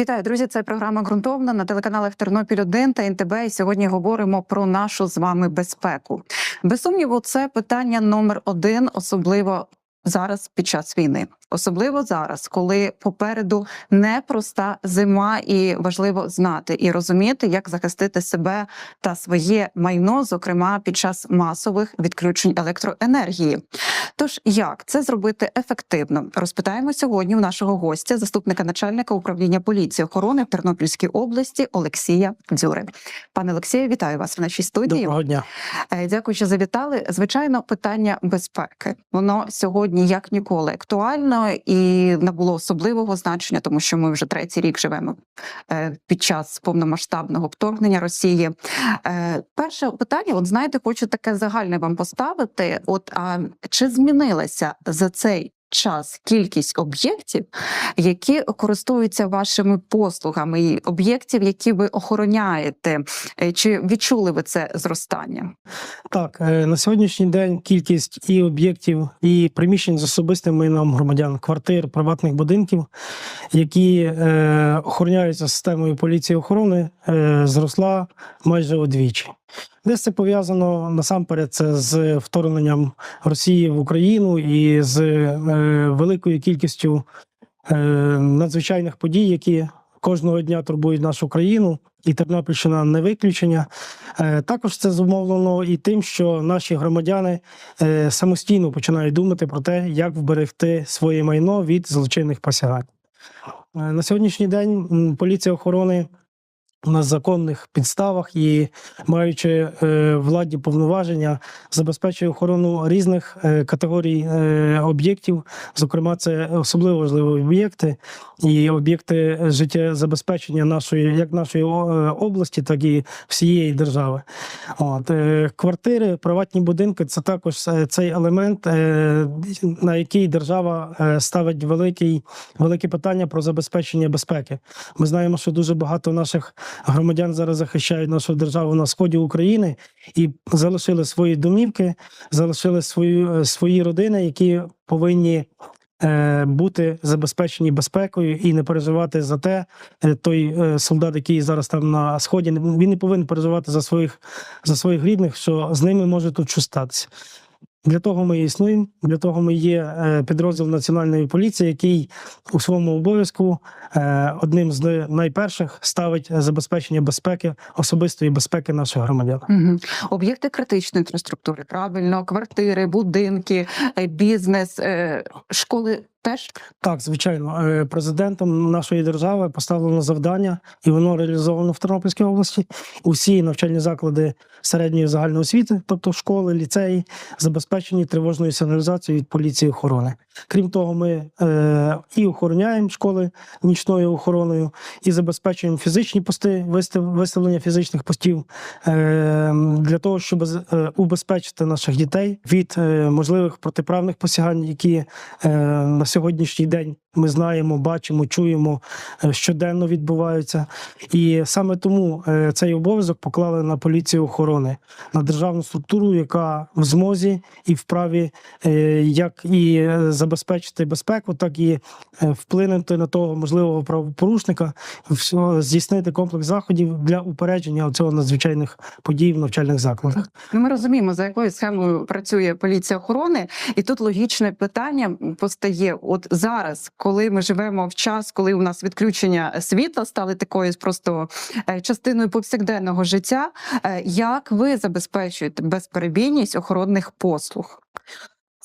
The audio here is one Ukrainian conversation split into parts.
Вітаю, друзі! Це програма ґрунтовна на телеканалах Тернопіль 1 та НТБ. І сьогодні говоримо про нашу з вами безпеку. Без сумніву, це питання номер один, особливо зараз під час війни. Особливо зараз, коли попереду непроста зима, і важливо знати і розуміти, як захистити себе та своє майно, зокрема під час масових відключень електроенергії. Тож як це зробити ефективно? Розпитаємо сьогодні у нашого гостя, заступника начальника управління поліції охорони в Тернопільській області Олексія Дзюри. Пане Олексію, вітаю вас в нашій студії. Доброго дня. Е, Дякую, що завітали. Звичайно, питання безпеки. Воно сьогодні як ніколи актуально і набуло особливого значення, тому що ми вже третій рік живемо е, під час повномасштабного вторгнення Росії. Е, Перше питання, от знаєте, хочу таке загальне вам поставити. От а чи змінилася за цей час кількість об'єктів, які користуються вашими послугами, і об'єктів, які ви охороняєте? Е, Чи відчули ви це зростання? Так, е, на сьогоднішній день кількість і об'єктів, і приміщень з особистим майном громадян, квартир, приватних будинків, які е, охороняються системою поліції охорони, зросла майже удвічі. Десь це пов'язано насамперед це з вторгненням Росії в Україну і з е, великою кількістю е, надзвичайних подій, які кожного дня турбують нашу країну, і Тернопільщина не виключення. Е, Також це зумовлено і тим, що наші громадяни е, самостійно починають думати про те, як вберегти своє майно від злочинних посягань. Е, На сьогоднішній день поліція охорони на законних підставах і маючи е, владні повноваження, забезпечує охорону різних е, категорій е, об'єктів. Зокрема, це особливо важливі об'єкти і об'єкти життєзабезпечення нашої як нашої області, так і всієї держави. От квартири, приватні будинки це також цей елемент, на який держава ставить великий велике питання про забезпечення безпеки. Ми знаємо, що дуже багато наших громадян зараз захищають нашу державу на сході України і залишили свої домівки, залишили свою, е, свої родини, які повинні. е, Бути забезпечені безпекою і не переживати за те, е, той солдат, який зараз там на сході, він не повинен переживати за своїх за своїх рідних, що з ними може тут щось статися. Для того ми існуємо. Для того ми є е, підрозділ національної поліції, який у своєму обов'язку е, одним з найперших ставить забезпечення безпеки, особистої безпеки наших громадян. Угу. Об'єкти критичної інфраструктури, правильно, квартири, будинки, е, бізнес, школи теж Так, звичайно, е, президентом нашої держави поставлено завдання, і воно реалізовано в Тернопільській області. Усі навчальні заклади середньої загальної освіти, тобто школи, ліцеї, забезпечені тривожною сигналізацією від поліції охорони. Крім того, ми е, і охороняємо школи нічною охороною, і забезпечуємо фізичні пости, вистав, виставлення фізичних постів е, для того, щоб е, убезпечити наших дітей від е, можливих протиправних посягань, які е, на сьогоднішній день ми знаємо, бачимо, чуємо, е, щоденно відбуваються. І саме тому е, цей обов'язок поклали на поліцію охорони, на державну структуру, яка в змозі і вправі е, як і забезпечити безпеку, так і вплинути на того можливого правопорушника, здійснити комплекс заходів для упередження цього надзвичайних подій в навчальних закладах. Ну, ми розуміємо, за якою схемою працює поліція охорони, і тут логічне питання постає: от зараз, коли ми живемо в час, коли у нас відключення світла стали такою просто е, частиною повсякденного життя, е, як ви забезпечуєте безперебійність охоронних послуг?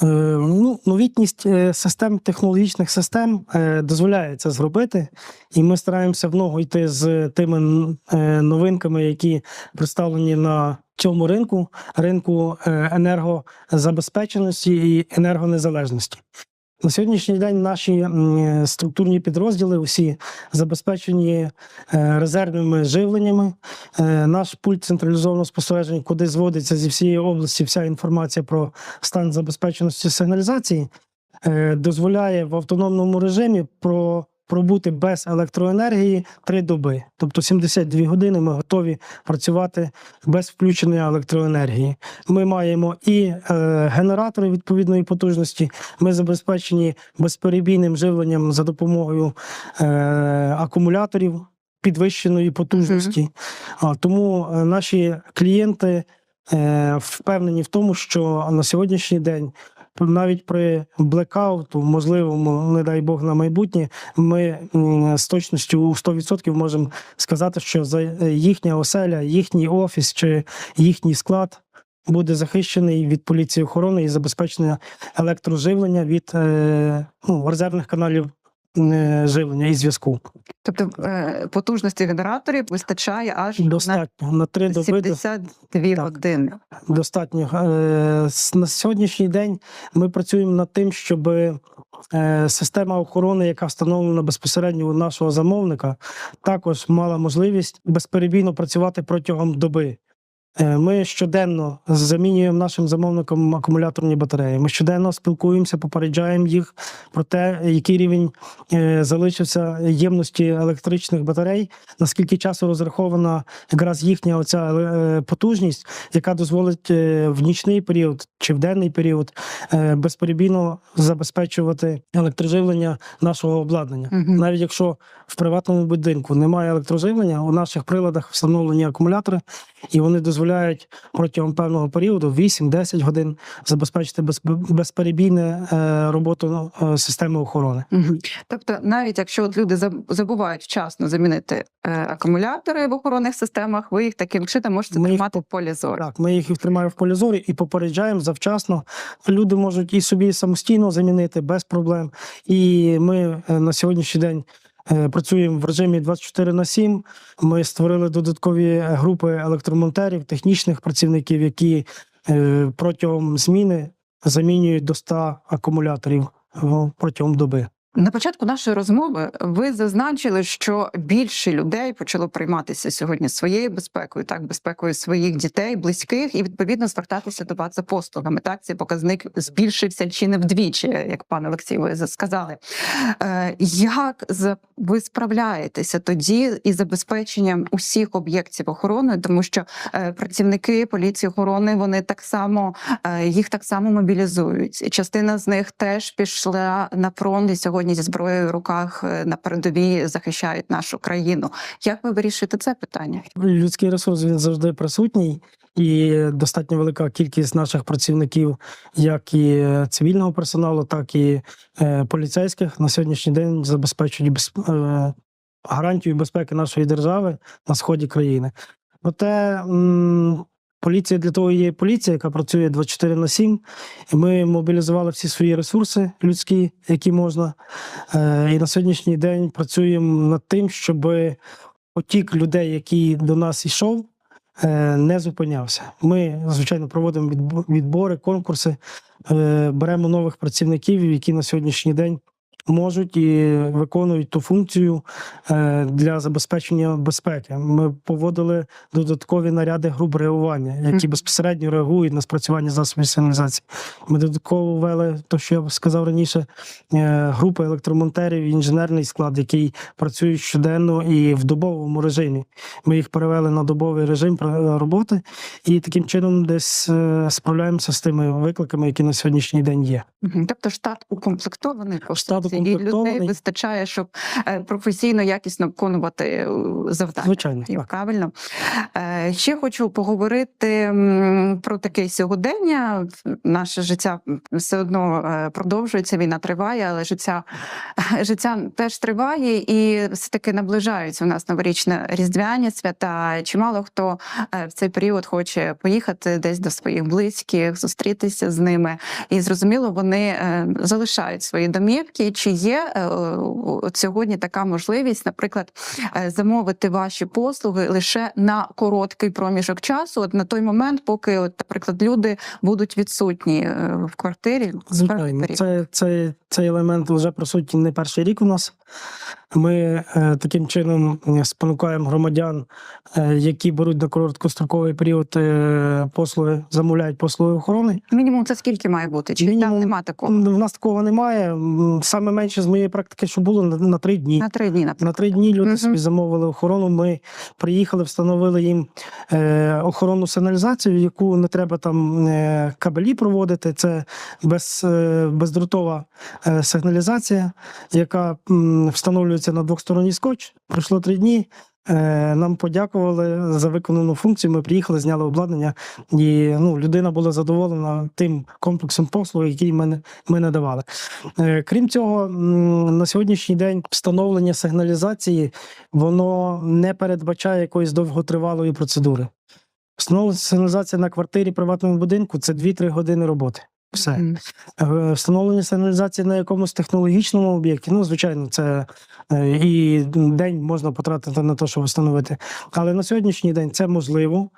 Е, Ну, новітність систем технологічних систем дозволяє це зробити, і ми стараємося в ногу йти з тими новинками, які представлені на цьому ринку ринку енергозабезпеченості і енергонезалежності. На сьогоднішній день наші структурні підрозділи усі забезпечені е, резервними живленнями. Е, Наш пульт централізованого спостереження, куди зводиться зі всієї області вся інформація про стан забезпеченості сигналізації, е, дозволяє в автономному режимі про пробути без електроенергії 3 доби. Тобто 72 години ми готові працювати без включення електроенергії. Ми маємо і е, генератори відповідної потужності. Ми забезпечені безперебійним живленням за допомогою е, акумуляторів підвищеної потужності. А, тому е, наші клієнти впевнені в тому, що на сьогоднішній день. Навіть при блекауту, можливому, не дай Бог на майбутнє, ми з точністю у 100% можемо сказати, що за їхня оселя, їхній офіс чи їхній склад буде захищений від поліції охорони і забезпечення електроживлення від е, ну, резервних каналів живлення і зв'язку. Тобто е, потужності генераторів вистачає аж Достатньо на на доби 72 Так. години. достатньо. Е, На сьогоднішній день ми працюємо над тим, щоб е, система охорони, яка встановлена безпосередньо у нашого замовника, також мала можливість безперебійно працювати протягом доби. Е, Ми щоденно замінюємо нашим замовникам акумуляторні батареї. Ми щоденно спілкуємося, попереджаємо їх про те, який рівень е, залишився ємності електричних батарей, наскільки часу розрахована якраз їхня оця е, потужність, яка дозволить в нічний період чи в денний період безперебійно забезпечувати електроживлення нашого обладнання. Мгм. Навіть якщо в приватному будинку немає електроживлення, у наших приладах встановлені акумулятори, і вони дозволяють протягом певного періоду 8-10 годин забезпечити без, безперебійне е, роботу е, системи охорони. Тобто, навіть якщо от люди забувають вчасно замінити е, акумулятори в охоронних системах, ви їх таким чином можете Ми їх тримати в полі зору. Так, ми їх тримаємо в полі зорі і попереджаємо завчасно. Люди можуть і собі самостійно замінити без проблем. І ми на сьогоднішній день. Е, Працюємо в режимі 24 на 7. Ми створили додаткові групи електромонтерів, технічних працівників, які е, протягом зміни замінюють до 100 акумуляторів е, протягом доби. На початку нашої розмови ви зазначили, що більше людей почало прийматися сьогодні своєю безпекою, так безпекою своїх дітей, близьких, і відповідно звертатися до вас за послугами. Так цей показник збільшився чи не вдвічі, як пан Олексій, ви сказали. Е, як ви справляєтеся тоді із забезпеченням усіх об'єктів охорони, тому що е, працівники поліції охорони вони так само е, їх так само мобілізують. Частина з них теж пішла на фронт і сьогодні зі зброєю в руках е, на передовій захищають нашу країну. Як ви вирішуєте це питання? Людський ресурс він завжди присутній, і достатньо велика кількість наших працівників, як і цивільного персоналу, так і е, поліцейських на сьогоднішній день забезпечують без, е, гарантію безпеки нашої держави на сході країни. Проте поліція для того є поліція, яка працює 24 на 7. І ми мобілізували всі свої ресурси людські, які можна. Е, і на сьогоднішній день працюємо над тим, щоб потік людей, який до нас йшов, е, не зупинявся. Ми, звичайно, проводимо відбори, конкурси, е, беремо нових працівників, які на сьогоднішній день можуть і виконують ту функцію е, для забезпечення безпеки. Ми поводили додаткові наряди груп реагування, які безпосередньо реагують на спрацювання засобів сигналізації. Ми додатково ввели, то що я сказав раніше, е, групи електромонтерів, інженерний склад, який працює щоденно і в добовому режимі. Ми їх перевели на добовий режим роботи, і таким чином десь е, справляємося з тими викликами, які на сьогоднішній день є. Тобто штат укомплектований Штат і людей вистачає, щоб е, професійно якісно виконувати е, завдання. Звичайно, І так. Правильно. Е, Ще хочу поговорити про таке сьогодення. Наше життя все одно продовжується, війна триває, але життя, життя теж триває і все-таки наближаються у нас новорічне різдвяні свята. Чимало хто в цей період хоче поїхати десь до своїх близьких, зустрітися з ними. І зрозуміло, вони залишають свої домівки. Чи є е, от сьогодні така можливість, наприклад, е, замовити ваші послуги лише на короткий проміжок часу, от на той момент, поки, от, наприклад, люди будуть відсутні е, в квартирі. Звичайно, це, це, цей елемент вже присутній не перший рік у нас. Ми е, таким чином е, спонукаємо громадян, е, які беруть на короткостроковий період е, послуги, замовляють послуги охорони. Мінімум це скільки має бути? Чи там Мінімум. нема такого? У нас такого немає. Саме саме менше з моєї практики, що було на, на три дні. На три дні, наприклад. На три дні люди угу. собі замовили охорону. Ми приїхали, встановили їм е, охоронну сигналізацію, яку не треба там е, кабелі проводити. Це без, е, бездротова е, сигналізація, яка м, встановлюється на двохсторонній скотч. Пройшло три дні. Е, нам подякували за виконану функцію. Ми приїхали, зняли обладнання, і ну, людина була задоволена тим комплексом послуг, який ми, ми надавали. Е, Крім цього, на сьогоднішній день встановлення сигналізації воно не передбачає якоїсь довготривалої процедури. Встановлення сигналізація на квартирі приватному будинку це 2-3 години роботи. Все. Е, Встановлення сигналізації на якомусь технологічному об'єкті, ну, звичайно, це е, і день можна потратити на те, щоб встановити. Але на сьогоднішній день це можливо.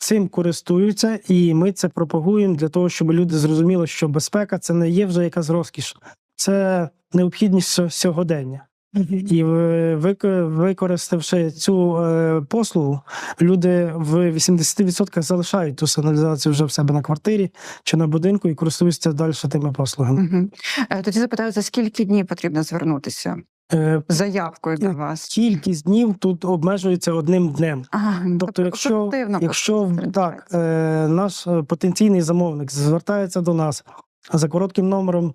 Цим користуються, і ми це пропагуємо для того, щоб люди зрозуміли, що безпека це не є вже якась розкіш, це необхідність сьогодення. І використавши цю е, послугу, люди в 80% залишають ту сигналізацію вже в себе на квартирі чи на будинку і користуються далі тими послугами. Е, Тоді запитаю, за скільки днів потрібно звернутися Е, заявкою до Ну, вас? Кількість днів тут обмежується одним днем. Ага, Тобто, якщо, якщо так, е, наш потенційний замовник звертається до нас за коротким номером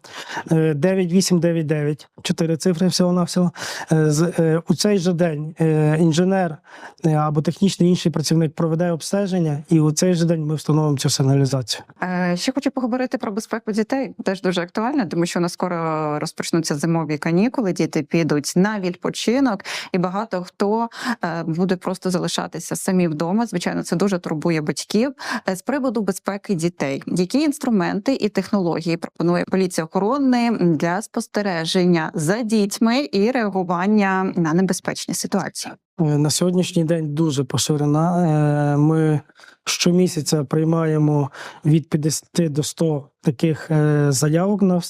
е, 9899, чотири цифри всього-навсього, е, е, у цей же день е, інженер е, або технічний інший працівник проведе обстеження, і у цей же день ми встановимо цю сигналізацію. Е, Ще хочу поговорити про безпеку дітей. Теж дуже актуально, тому що у нас скоро розпочнуться зимові канікули. Діти підуть на відпочинок, і багато хто е, буде просто залишатися самі вдома. Звичайно, це дуже турбує батьків. Е, З приводу безпеки дітей, які інструменти і технології пропонує поліція охорони для спостереження за дітьми і реагування на небезпечні ситуації? Е, На сьогоднішній день дуже поширена. Е, Ми щомісяця приймаємо від 50 до 100 таких е, заявок на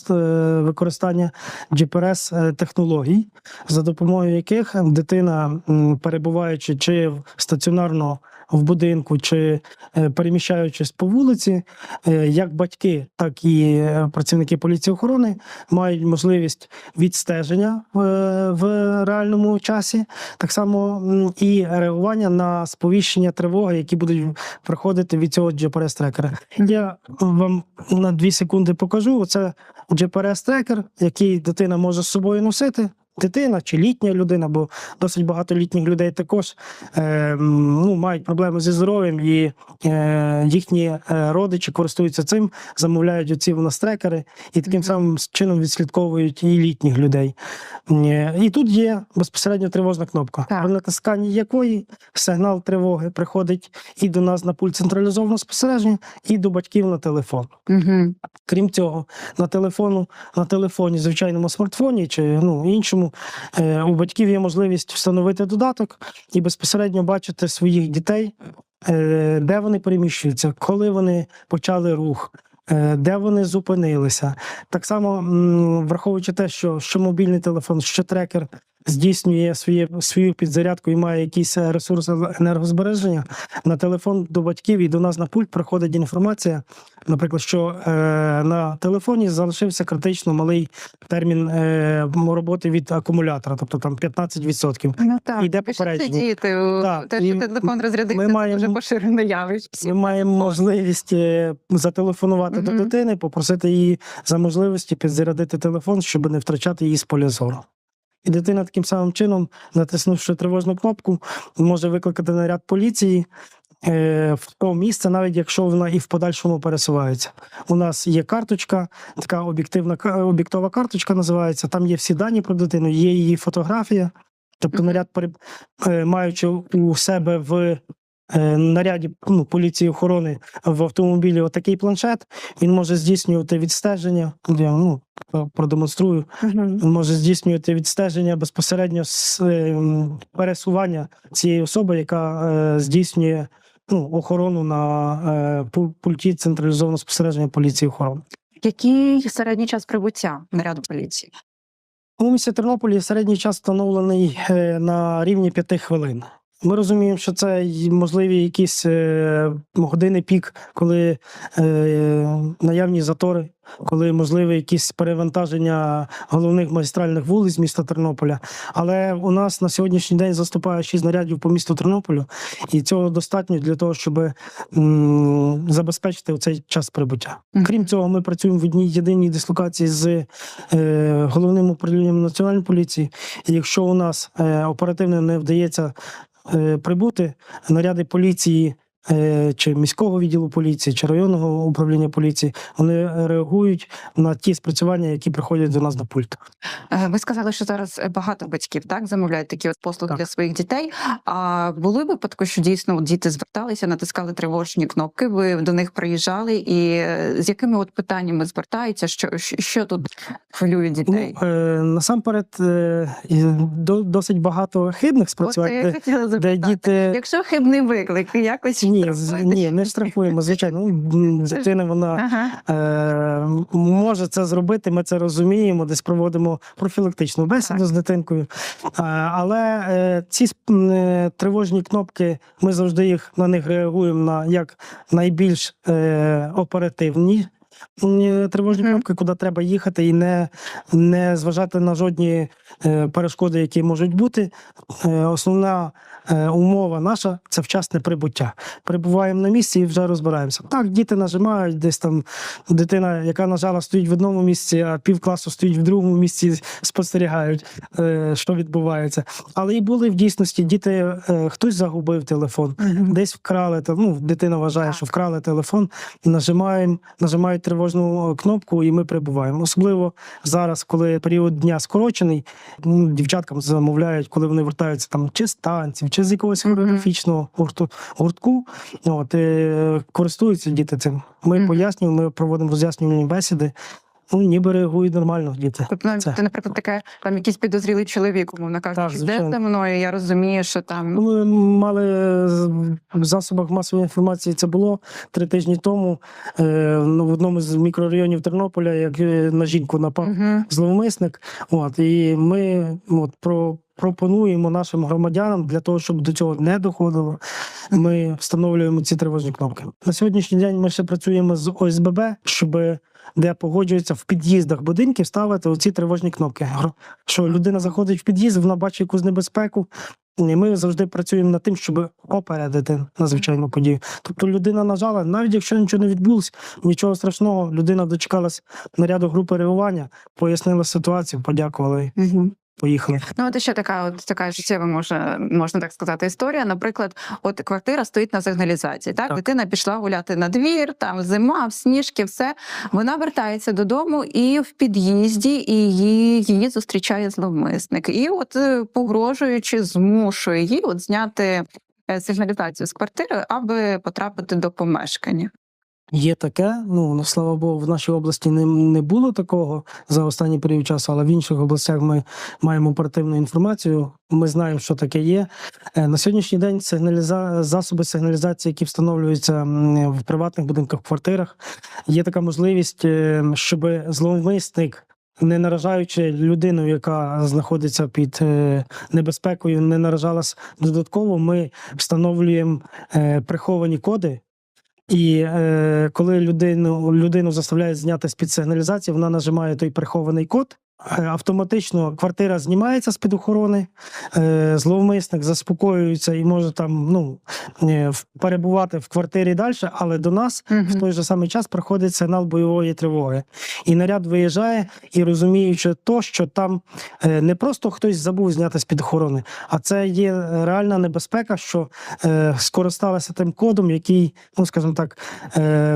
використання GPS-технологій, за допомогою яких дитина, перебуваючи чи в- стаціонарно в будинку, чи е, переміщаючись по вулиці, е, як батьки, так і е, працівники поліції охорони мають можливість відстеження в, реальному часі, так само і реагування на сповіщення тривоги, які будуть приходити від цього GPS-трекера. Я вам на дві секунди покажу. Оце GPS-трекер, який дитина може з собою носити. Дитина чи літня людина, бо досить багато літніх людей також е, ну, мають проблеми зі здоров'ям, і е, їхні е, родичі користуються цим, замовляють оці в нас трекери, і таким самим чином відслідковують і літніх людей. Е, І тут є безпосередньо тривожна кнопка, Так. при натисканні якої сигнал тривоги приходить і до нас на пульт централізованого спостереження, і до батьків на телефон. Угу. Крім цього, на телефону, на телефоні, звичайному смартфоні чи ну іншому, е, у батьків є можливість встановити додаток і безпосередньо бачити своїх дітей, е, де вони переміщуються, коли вони почали рух. е, Де вони зупинилися, так само враховуючи те, що, що мобільний телефон, що трекер здійснює своє, свою підзарядку і має якийсь е, ресурс енергозбереження, на телефон до батьків і до нас на пульт приходить інформація, наприклад, що е, на телефоні залишився критично малий термін е, роботи від акумулятора, тобто там 15%. Ну так, Іде попередження. діти, Так, те, і що телефон розрядився, це маємо- дуже поширене явище. Ми маємо можливість е, зателефонувати до дитини, попросити її за можливості підзарядити телефон, щоб не втрачати її з поля зору. І дитина таким самим чином, натиснувши тривожну кнопку, може викликати наряд поліції е, в то місце, навіть якщо вона і в подальшому пересувається. У нас є карточка, така об'єктивна об'єктова карточка називається. Там є всі дані про дитину, є її фотографія. Тобто, наряд, е, маючи у себе в наряді ну, поліції охорони в автомобілі отакий планшет, він може здійснювати відстеження. Я ну, продемонструю. Він може здійснювати відстеження безпосередньо з е, пересування цієї особи, яка е, здійснює ну, охорону на е, пульті централізованого спостереження поліції охорони. Який середній час прибуття наряду поліції? У місті Тернополі середній час встановлений е, на рівні 5 хвилин. Ми розуміємо, що це можливі якісь е, години пік, коли е, наявні затори, коли можливі якісь перевантаження головних магістральних вулиць міста Тернополя. Але у нас на сьогоднішній день заступає шість нарядів по місту Тернополю, і цього достатньо для того, щоб забезпечити цей час прибуття. Крім цього, ми працюємо в одній єдиній дислокації з е, головним управлінням національної поліції. І якщо у нас оперативно не вдається прибути, наряди поліції. Е, Чи міського відділу поліції, чи районного управління поліції вони реагують на ті спрацювання, які приходять до нас на пульт. Е, Ви сказали, що зараз багато батьків так замовляють такі от послуги Так. для своїх дітей. А були випадки, що дійсно діти зверталися, натискали тривожні кнопки. Ви до них приїжджали, і е, з якими от питаннями звертаються? Що, що, тут хвилює дітей? Ну, е, насамперед, е, до, досить багато хибних спрацювань, де, де діти Якщо хибний виклик, якось ні, ні, не штрафуємо. Звичайно, ну, дитина вона Ага. е, може це зробити. Ми це розуміємо. Десь проводимо профілактичну бесіду Так. з дитинкою. Е, але е, ці е, тривожні кнопки, ми завжди їх на них реагуємо на як найбільш е, оперативні. Тривожні Мгм. кнопки, куди треба їхати, і не, не зважати на жодні е, перешкоди, які можуть бути. Е, основна е, умова наша це вчасне прибуття. Прибуваємо на місці і вже розбираємося. Так, діти нажимають, десь там дитина, яка нажала, стоїть в одному місці, а пів класу стоїть в другому місці, спостерігають, е, що відбувається. Але і були в дійсності діти, е, хтось загубив телефон. Десь вкрали ну, дитина вважає, що вкрали телефон, нажимаємо, нажимають тривожну кнопку, і ми прибуваємо. Особливо зараз, коли період дня скорочений, ну, дівчаткам замовляють, коли вони вертаються там чи з танців, чи з якогось географічного гурту, гуртку. От, е, користуються діти цим. Ми пояснюємо, ми проводимо роз'яснювальні бесіди. Ну, ніби реагують нормально діти. Тобто, навіть, Це. ти, наприклад, таке там якийсь підозрілий чоловік, умовно кажучи, де за мною, я розумію, що там Ну, Ми мали в засобах масової інформації. Це було три тижні тому. Е, ну, в одному з мікрорайонів Тернополя, як е, на жінку напав Мгм. зловмисник. От і ми от, про. Пропонуємо нашим громадянам для того, щоб до цього не доходило. Ми встановлюємо ці тривожні кнопки. На сьогоднішній день ми ще працюємо з ОСББ, щоб де погоджується в під'їздах будинків ставити оці тривожні кнопки. Що людина заходить в під'їзд, вона бачить якусь небезпеку. І ми завжди працюємо над тим, щоб опередити надзвичайну подію. Тобто людина нажала, навіть якщо нічого не відбулося, нічого страшного, людина дочекалась наряду групи реагування, пояснила ситуацію, подякувала. Мгм. Поїхали. Ну, от ще така, от така життєва може, можна так сказати, історія. Наприклад, от квартира стоїть на сигналізації. Так, Так. дитина пішла гуляти на двір, там зима, сніжки, все. Вона вертається додому, і в під'їзді і її, її зустрічає зловмисник. І, от, е, погрожуючи, змушує її от зняти е, сигналізацію з квартири, аби потрапити до помешкання. Є таке, ну слава Богу, в нашій області не, не було такого за останній період часу, але в інших областях ми маємо оперативну інформацію. Ми знаємо, що таке є. Е, На сьогоднішній день сигналіза... засоби сигналізації, які встановлюються в приватних будинках, квартирах, є така можливість, е, щоб зловмисник. Не наражаючи людину, яка знаходиться під е, небезпекою, не наражалась додатково. Ми встановлюємо приховані коди, і е, коли людину, людину заставляють зняти з під сигналізації, вона нажимає той прихований код. Е, Автоматично квартира знімається з під охорони, е, зловмисник заспокоюється і може там ну е, перебувати в квартирі далі, але до нас в той же самий час приходить сигнал бойової тривоги. І наряд виїжджає і розуміючи то, що там не просто хтось забув зняти з під охорони, а це є реальна небезпека, що скористалися тим кодом, який, ну скажімо так,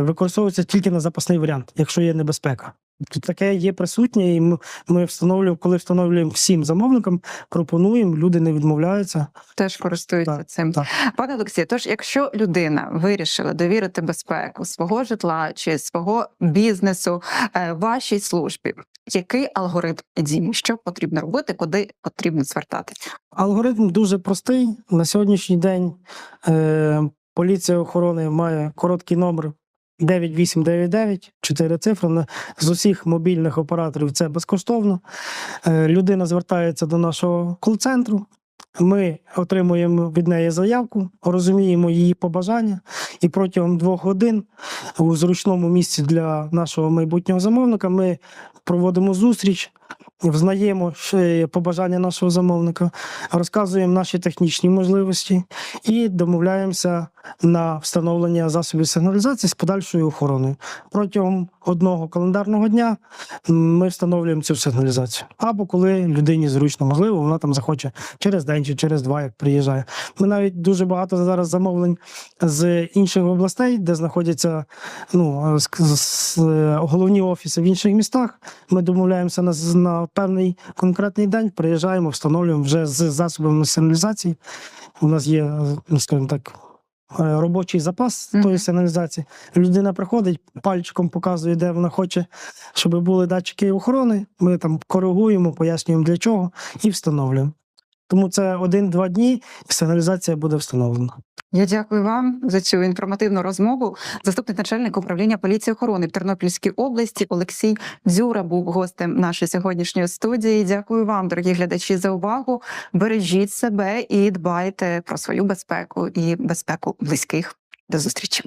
використовується тільки на запасний варіант, якщо є небезпека. Таке є присутнє, і ми, ми встановлюємо, коли встановлюємо всім замовникам, пропонуємо, люди не відмовляються. Теж користуються Так, цим. так. Пане Олексію, тож якщо людина вирішила довірити безпеку свого житла чи свого бізнесу е, вашій службі, який алгоритм дій? Що потрібно робити, куди потрібно звертатися? Алгоритм дуже простий. На сьогоднішній день е, поліція охорони має короткий номер 9899, 4 цифри. З усіх мобільних операторів це безкоштовно. Е, людина звертається до нашого кол-центру. Ми отримуємо від неї заявку, розуміємо її побажання, і протягом двох годин у зручному місці для нашого майбутнього замовника ми проводимо зустріч, взнаємо побажання нашого замовника, розказуємо наші технічні можливості і домовляємося на встановлення засобів сигналізації з подальшою охороною. Протягом одного календарного дня ми встановлюємо цю сигналізацію. Або коли людині зручно, можливо, вона там захоче через день чи через два, як приїжджає. Ми навіть дуже багато зараз замовлень з інших областей, де знаходяться ну, з, головні офіси в інших містах. Ми домовляємося на, з- на певний конкретний день, приїжджаємо, встановлюємо вже з засобами сигналізації. У нас є, ну, скажімо так. е, Робочий запас Мгм. тої сигналізації. Людина приходить, пальчиком показує, де вона хоче, щоб були датчики охорони. Ми там коригуємо, пояснюємо для чого і встановлюємо. Тому це один-два дні, і сигналізація буде встановлена. Я дякую вам за цю інформативну розмову. Заступник начальника управління поліції охорони в Тернопільській області Олексій Дзюра був гостем нашої сьогоднішньої студії. Дякую вам, дорогі глядачі, за увагу. Бережіть себе і дбайте про свою безпеку і безпеку близьких. До зустрічі.